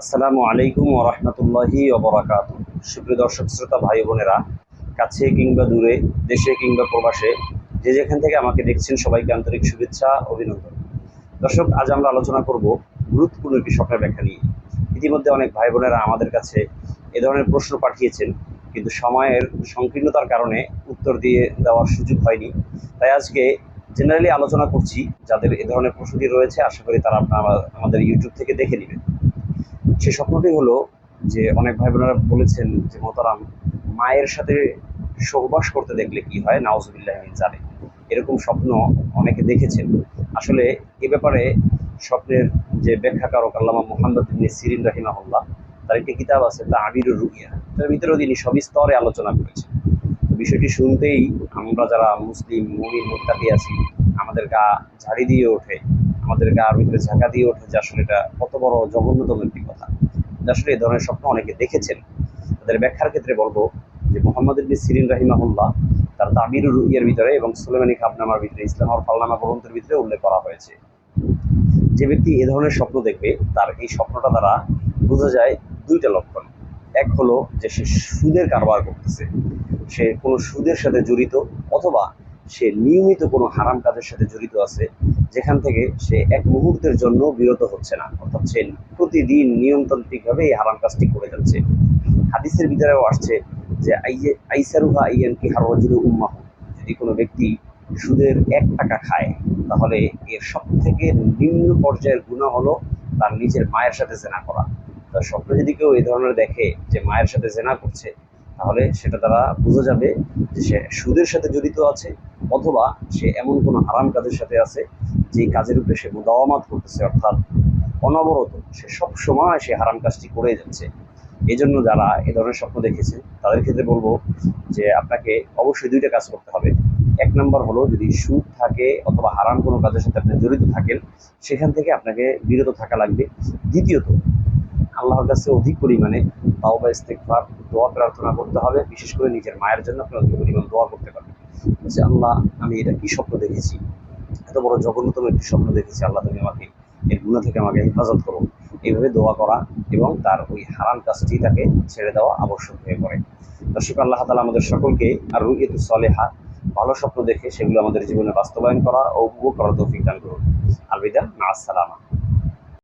আসসালামু আলাইকুম ওরহমতুল্লাহি ওবরাকাত সুপ্রিয় দর্শক, শ্রোতা ভাই বোনেরা, কাছে কিংবা দূরে, দেশে কিংবা প্রবাসে, যে যেখান থেকে আমাকে দেখছেন, সবাইকে আন্তরিক শুভেচ্ছা, অভিনন্দন। দর্শক, আজ আমরা আলোচনা করব গুরুত্বপূর্ণ একটি স্বপ্নের ব্যাখ্যা নিয়ে। ইতিমধ্যে অনেক ভাই বোনেরা আমাদের কাছে এ ধরনের প্রশ্ন পাঠিয়েছেন, কিন্তু সময়ের সংকীর্ণতার কারণে উত্তর দিয়ে দেওয়ার সুযোগ হয়নি। তাই আজকে জেনারেলি আলোচনা করছি, যাদের এ ধরনের প্রশ্নটি রয়েছে, আশা করি তারা আপনারা আমাদের ইউটিউব থেকে দেখে নেবেন। সেই স্বপ্নটি হলো যে অনেক ভাই বোনেরা বলেছেন যে মোতারাম মায়ের সাথে সহবাস করতে দেখলে কি হয়? নাওজবিল্লাহ জানে এরকম স্বপ্ন অনেকে দেখেছেন। আসলে এ ব্যাপারে স্বপ্নের যে ব্যাখ্যাকারক আল্লামা মোহাম্মদ ইবনে সিরিন রাহিমাহুল্লাহ, তার একটি কিতাব আছে তা আবিরুর রুইয়া। তার ভিতরেও তিনি সবিস্তরে আলোচনা করেছেন। বিষয়টি শুনতেই আমরা যারা মুসলিম, মুমিন, মুত্তাকি আছি, আমাদের গা ঝাড়ি দিয়ে ওঠে আমাদের গার ভিতরে ঝাঁকা দিয়ে ওঠে যে আসলে এটা কত বড় জঘন্যতম একটি কথা। আসলে এই ধরনের স্বপ্ন অনেকে দেখেছেন। তাদের ব্যাখ্যার ক্ষেত্রে বলব যে মোহাম্মদ ইবনে সিরিন রাহিমাহুল্লাহ তার তাবির রুইয়ের ভিতরে এবং সুলেমানি খাবনামার ভিতরে, ইসলাম আর ফালনামা গ্রন্থের ভিতরে উল্লেখ করা হয়েছে। যে ব্যক্তি এ ধরনের স্বপ্ন দেখবে, তার এই স্বপ্নটা দ্বারা বোঝা যায় দুইটা লক্ষণ। এক হলো যে সে সুদের কারবার করতেছে। সে কোনো সুদের সাথে জড়িত অথবা সে নিয়মিত কোনো হারাম কাজের সাথে জড়িত আছে, যেখান থেকে সে এক মুহূর্তের জন্য বিরত হচ্ছে না। অর্থাৎ সে প্রতিদিন নিয়মতান্ত্রিকভাবে এই হারাম কাজটি করে যাচ্ছে। হাদিসের ভিতরেও আসছে যে আইসারুহা আইয়ান কি হারজুল উম্মাহ। যদি কোনো ব্যক্তি সুদের এক টাকা খায়, তাহলে এর সব থেকে নিম্ন পর্যায়ের গুণা হলো তার নিজের মায়ের সাথে জেনা করা। তার স্বপ্ন যদি কেউ এই ধরনের দেখে যে মায়ের সাথে জেনা করছে তাহলে সেটা তারা বোঝা যাবে যে সে সুদের সাথে জড়িত আছে অথবা সে এমন কোনো হারাম কাজের সাথে আছে যে কাজের উপরে সে মুদাওয়ামাত করতেছে, অর্থাৎ অনবরত সে সব সময় সে হারাম কাজটি করে যাচ্ছে। এই জন্য যারা এ ধরনের স্বপ্ন দেখেছে তাদের ক্ষেত্রে বলব যে আপনাকে অবশ্যই দুইটা কাজ করতে হবে। এক নম্বর হলো যদি সুদ থাকে অথবা হারাম কোনো কাজের সাথে আপনি জড়িত থাকেন, সেখান থেকে আপনাকে বিরত থাকা লাগবে। দ্বিতীয়ত আল্লাহর কাছে অধিক পরিমাণে তাওবা ইস্তেকফার দোয়া প্রার্থনা করতে হবে। বিশেষ করে নিজের মায়ের জন্য আপনি অধিক পরিমাণ দোয়া করতে পারবেন। যে আল্লাহ, আমি এটা কি স্বপ্ন দেখেছি? এত বড় জঘন্যতম একটি স্বপ্ন দেখেছি। আল্লাহ তুমি আমাকে এর গুণা থেকে আমাকে হেফাজত করো এইভাবে দোয়া করা এবং তার ওই হারাম কাজটি তাকে ছেড়ে দেওয়া আবশ্যক হয়ে পড়ে। দর্শক, আল্লাহ তালা আমাদের সকলকে আর রুইয়তু সলেহা, ভালো স্বপ্ন দেখে সেগুলো আমাদের জীবনে বাস্তবায়ন করা ও উপভোগ করার তৌফিক দান করুন। আলবিদা মা আসসালামা